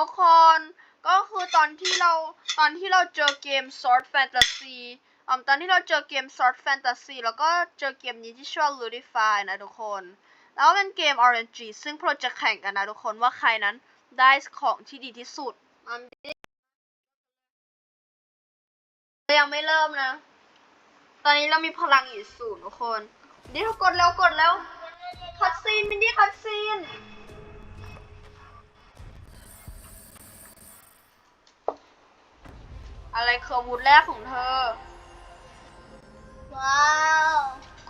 ทุกคนก็คือตอนที่เราตอนที่เราเจอเกม Sword Fantasy อ่าตอนที่เราเจอเกม Sword Fantasy แล้วก็เจอเกมนี้ที่ชื่อว่า Ludify นะทุกคน แล้วเป็นเกม RNG ซึ่งพวกเราจะแข่งกันนะทุกคนว่าใครนั้นได้ของที่ดีที่สุดอันนี้ยังไม่เริ่มนะ ตอนนี้เรามีพลังอยู่ศูนย์ทุกคนนี่ทุกกดแล้วกดแล้วคัดซีนมินดี้คัดซีน อะไรคืออาวุธแรกของเธอ ว้าว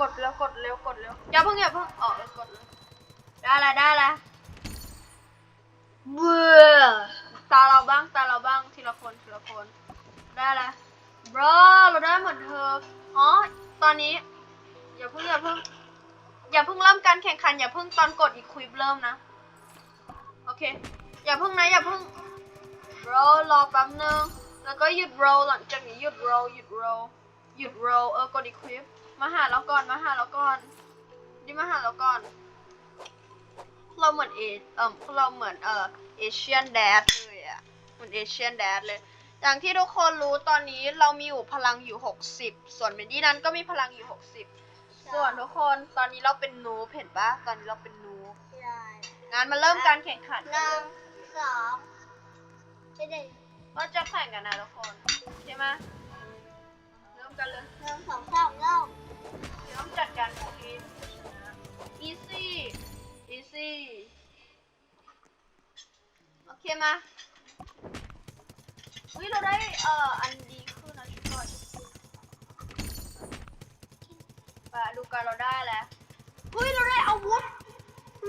กดแล้วกดเร็วกดเร็วอย่าเพิ่งอย่าเพิ่งออกเลยกดเลยได้ละได้ละเบื่อตาเราบ้างตาเราบ้างทีละคนทีละคนได้ละบรเราได้เหมือนเธออ๋อตอนนี้อย่าเพิ่งอย่าเพิ่งอย่าเพิ่งเริ่มการแข่งขันอย่าเพิ่งตอนกดอีควิปเริ่มนะโอเคอย่าเพิ่งนะอย่าเพิ่งบรรอแป๊บนึง แล้วก็หยุดโรหลังจากนี้หยุดโรหยุดโรหยุดโรเออกดอีควิปมาหาเราก่อนมาหาเราก่อนดิมาหาเราก่อน เราเหมือนเอเออเราเหมือนเออเอเชียนแดดเลยอะเหมือนเอเชียนแดดเลย อย่างที่ทุกคนรู้ตอนนี้เรามีอยู่พลังอยู่ 60 ส่วนเมนดี้นั้นก็มีพลังอยู่ 60 ส่วนทุกคนตอนนี้เราเป็นนูบเห็นปะตอนนี้เราเป็นนูบใช่งานมาเริ่มการแข่งขันหกันนึ่เลงยสองไม่ได้เราจะแข่งกันนะทุกคน ใช่ไหมเริ่มกันเลยหนึ่งสองสามเริ่มเดี๋ยวต้องจัดการพวกนี้ easy easy โอเคมาเฮ้ยเราได้เอ่ออันดีขึ้นนะชุดก่อนไปดูกันเราได้แล้วเฮ้ยเราได้อาวุธ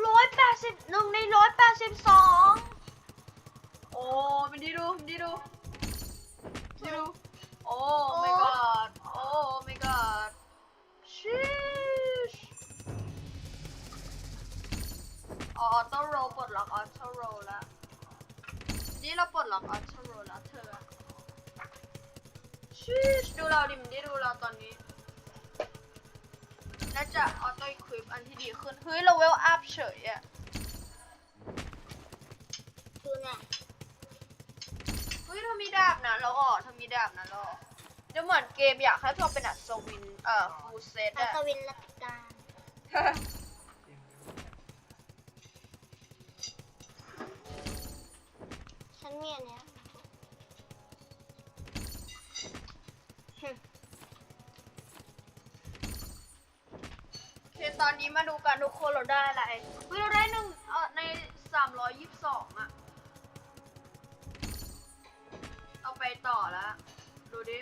ร้อยแปดสิบหนึ่งในร้อยแปดสิบสอง โอ้มันดีดูมันดีดูดีดู โอ้ my god โอ้ my god ชิชออโต้โรปลดล็อกออโต้โรแล้ว นี่เราปลดล็อกออโต้โรแล้วเธอชิชดูเราดิมันด้ดูเราตอนนี้น่าจะออโต้ควิปอันที่ดีขึ้น เฮ้ย เราเวลอัพเฉยอะ ดูหน่อย เฮ้ยเธอมี ดาบนะเราออกเธอมีดาบนะเราออกเดี๋ยวเหมือนเกมอยากให้เราเป็นอัศวินเอ่อฟูเซตอัอะ ศวินรัตการฉันมีอันเนี้ยโอเคตอนนี้มาดูกันทุกคนเราได้อะไรเฮ้ยเราได้หนึ่งเอ่อในสามร้อยยี่สิบสองอะ ต่อแล้ว ดูดิ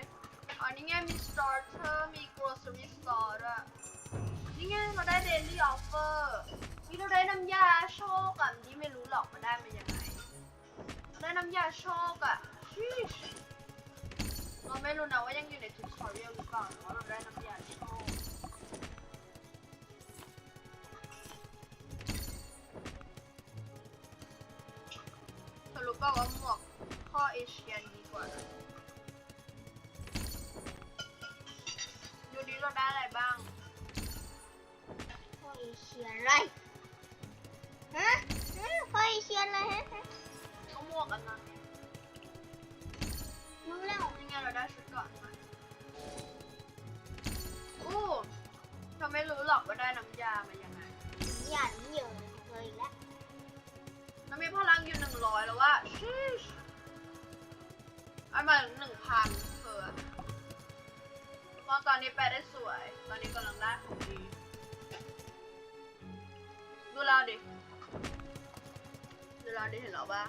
อันนี้ไงมี starter มี grocery store ด้วยนี่ไงเราได้ daily offer นี่เราได้น้ำยาโชคอะนี่ไม่รู้หรอกมาได้มายังไงเราได้น้ำยาโชคอะชิชเราไม่รู้นะว่ายังอยู่ใน tutorial หรือเปล่าแต่ว่าเราได้น้ำยาโชคสรุปก็ว่าหมวกข้อเอเชียนี้ ดีกว่านะดูดิเราได้อะไรบ้างพ่อเอเชียอะไรฮะฮะพ่อเอเชียอะไรฮะก็หมวกอันนั้นไงรู้แล้วนี่ไงเราได้ชุดเก่อนมาอู้เธอไม่รู้หรอกว่าได้น้ำยามายังไงหยันเหยื่อเลยแล้วเรามีพลังอยู่หนึ่งร้อยแล้วว่าชิชอัน มาหนึ่งพันเธอเพราะตอนนี้แปลได้สวย ตอนนี้กำลังได้ของดี ดูเราดิ ดูเราดิเห็นเราปะ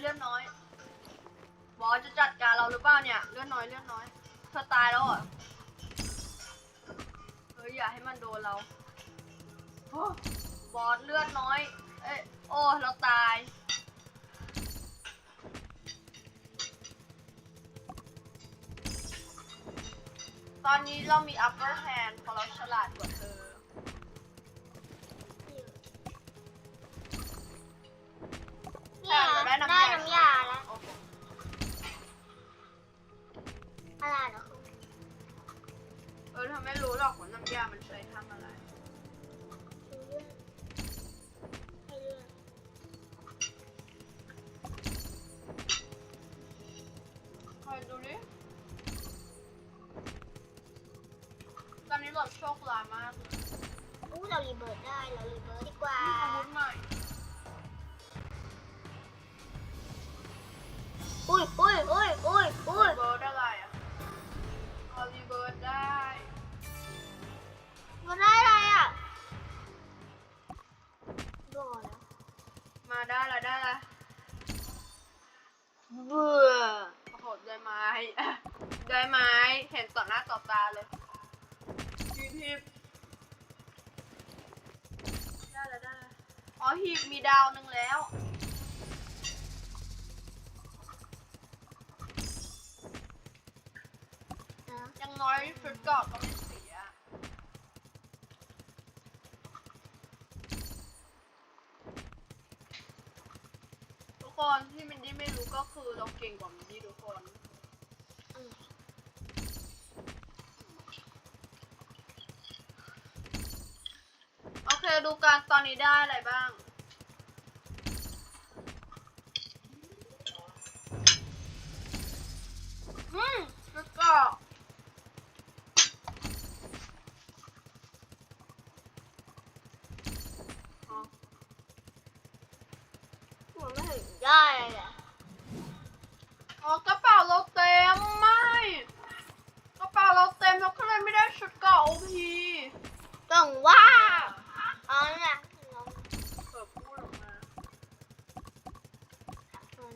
เลือดน้อยเลือดน้อยบอสจะจัดการเราหรือเปล่าเนี่ยเลือดน้อยเลือดน้อยเธอตายแล้วเหรอเฮ้ยอย่าให้มันโดนเราบอสเลือดน้อย เอ้ยโอ้เราตายตอนนี้เรามี upper hand เพราะเราฉลาดกว่าเธอ ออเธอไม่รู้หรอกว่าน้ำยามันใช้ทำอะไรให้เลือกให้เลือกคอยดูดิตอนนี้เราโชคร้ายมากเลยอู้เรารีเบิร์ดได้ เรารีเบิร์ดดีกว่ามีอาวุธใหม่ ดาวหนึ่งแล้ว ยังน้อยชุดเกราะก็ไม่เสีย ทุกคนที่มินดี้ไม่รู้ก็คือเราเก่งกว่ามินดี้ทุกคนโอเคดูการตอนนี้ได้อะไรบ้าง อืมชุดเกราะอ๋อ มันไม่เห็นได้เลยอะ อ๋อกระเป๋าเราเต็มไม่กระเป๋าเราเต็มเราก็เลยไม่ได้ชุดเกราะโอพี ต้องว่าเอาเนี่ยลอง เปิดพูดออกมา มัน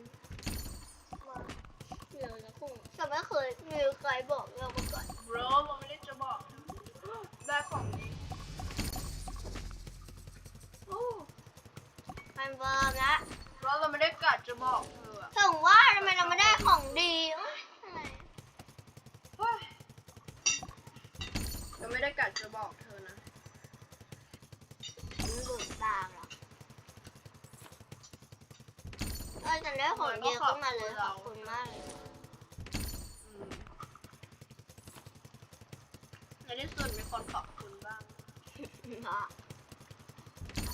ว่าเดี๋ยวนะคุณแต่ไม่เคยมีใครบอกเรามาก่อน บรเราไม่ได้จะบอก ได้ของดีโอ้ มันเบิร์มละ บรเราไม่ได้กัดจะบอกเธออะ ถึงว่าทำไมเราไม่ได้ของดีเอ้ยอะไร เฮ้ยเราไม่ได้กัดจะบอกเธอนะ มันดูดตามเหรอเออฉัน ได้ของเยอะขึ้นมาเลยขอบคุณมากเลยในที่สุดมีคนขอบคุณบ้างเนาะ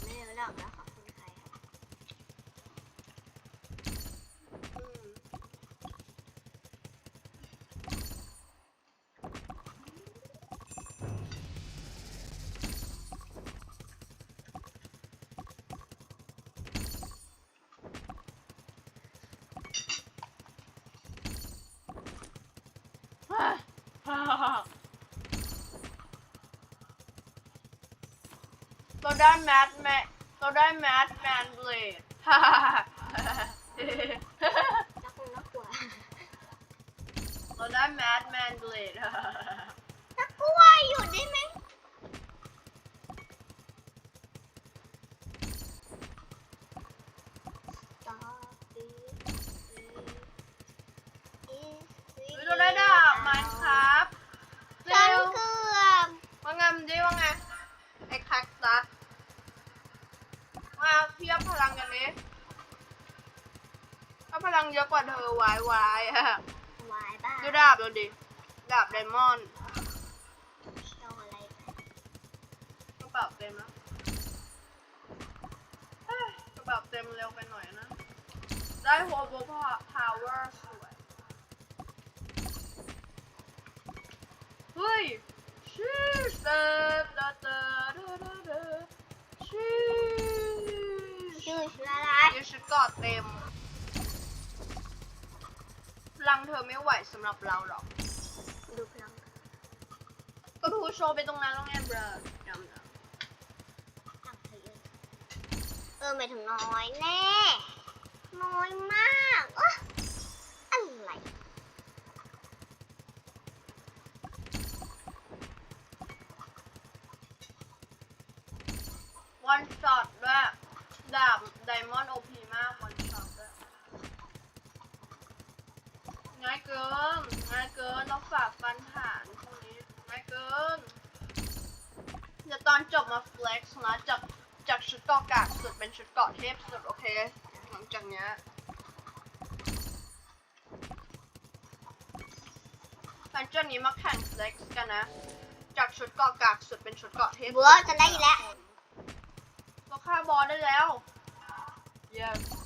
ไม่รู้หรอกนะคะใครอะ อืมฮ่าฮ่าฮ่า เราได้แมทแมเราได้แมทแมนเบลดฮ่าฮ่าฮ่าฮ่าแล้วคุณน่ากลัวเราได้แมทแมนเบลดฮ่ากลัวอยู่ได้ไหม นนี้ถ้าพลังเยอะกว่าเธอวายวายอะวายบ้าดูดาบเราดิ ดาบไดมอนด์ต้องอะไรไปกระเป๋าเต็มแล้วเอ้ยกระเป๋าเต็มเร็วไปหน่อยนะ ได้โฮโบพาวเวอร์สวย เฮ้ยชีสเตอร์เตอร์เตอร์เตอร์เตอร์เตอร์ชีส ชื่อ ชุดเกาะเต็มพลังเธอไม่ไหวสำหรับเราหรอก ดูพลัง ก็ทูโชว์ไปตรงนั้นแล้วไงเบรดจำนะเธออะเออไม่ถึงน้อยแน่ น้อยมากอ๊ะอะไร วันช็อตด้วยดาบไดมอนด์โอพีมากวันช็อตด้วยง่ายเกินง่ายเกินต้องฝากฟันฐานพวกนี้ง่ายเกิน เดี๋ยวตอนจบมา flex นะจากจากชุดเกาะกากสุดเป็นชุดเกาะเทพสุดโอเค หลังจากเนี้ยหลังจากนี้มาแข่ง flex กันนะ จากชุดเกาะกากสุดเป็นชุดเกาะเทพบัวจะได้อีกแล้วก็ฆ่าบอสได้แล้ว yes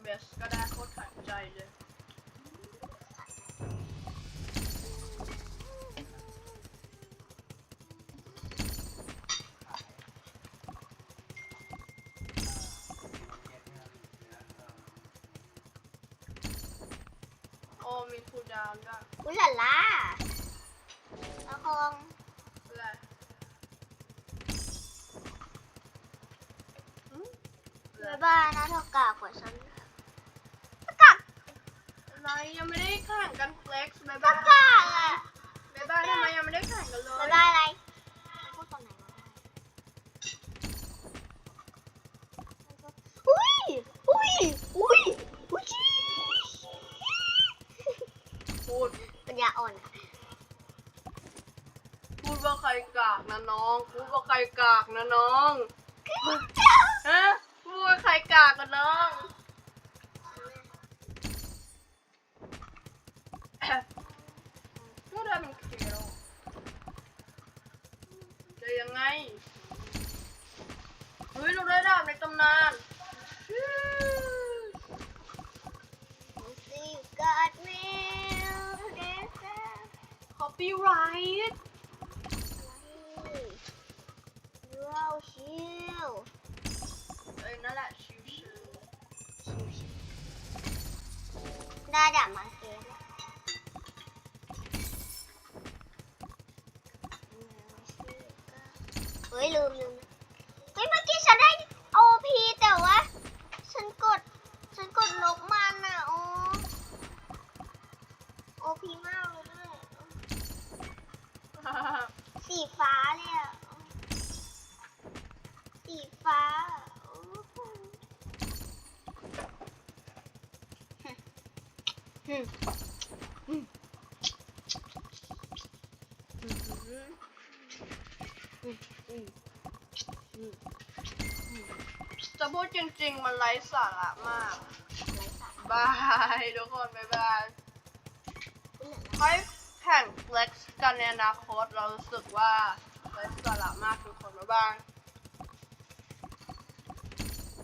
ด equip best ก็ได้โคตรขัดใจเลยโอ้มีคูดาวด้วยอุยหล่าล่าละคอง อะไรอืมอะไร บ๊ายบายนะเธอกากกว่าฉัน อะไรยังไม่ได้แข่งกัน flex บ๊ายกาบายกากอะบ๊ายบายทำไมยังไม่ได้แข่งกันเลยบ๊ายบายอะไรพูดตอนไหนวะอุ้ยอุ้ยอุ้ยอุ้ยพูดปัญญาอ่อนอะพูดว่าใครกากนะน้องพูดว่าใครกากนะน้อง ด้ดาบมาเกมเฮ้ยลืมลืมเฮ้ยเมื่อกี้ฉันได้ OP แต่ว่าฉันกด ฉันกดลบมันอะโอ้ OP มากเลยสีฟ้าเลยอะ สีฟ้าโอ้โหหึหึ จะพูดจริง ๆ มันไร้สาระมาก บาย ทุกคน บ๊ายบายให้แข่ง flex กันในอนาคต เรารู้สึกว่าไร้สาระมากทุกคน บ๊ายบาย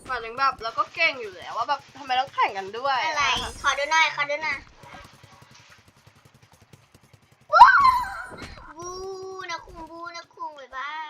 หมายถึงแบบแล้วก็เก่งอยู่แล้วว่าแบบทำไมต้องแข่งกันด้วยอะไร ขอดูหน่อย ขอดูหน่อยวู้นะคุงบูนะคุงไปบ้าย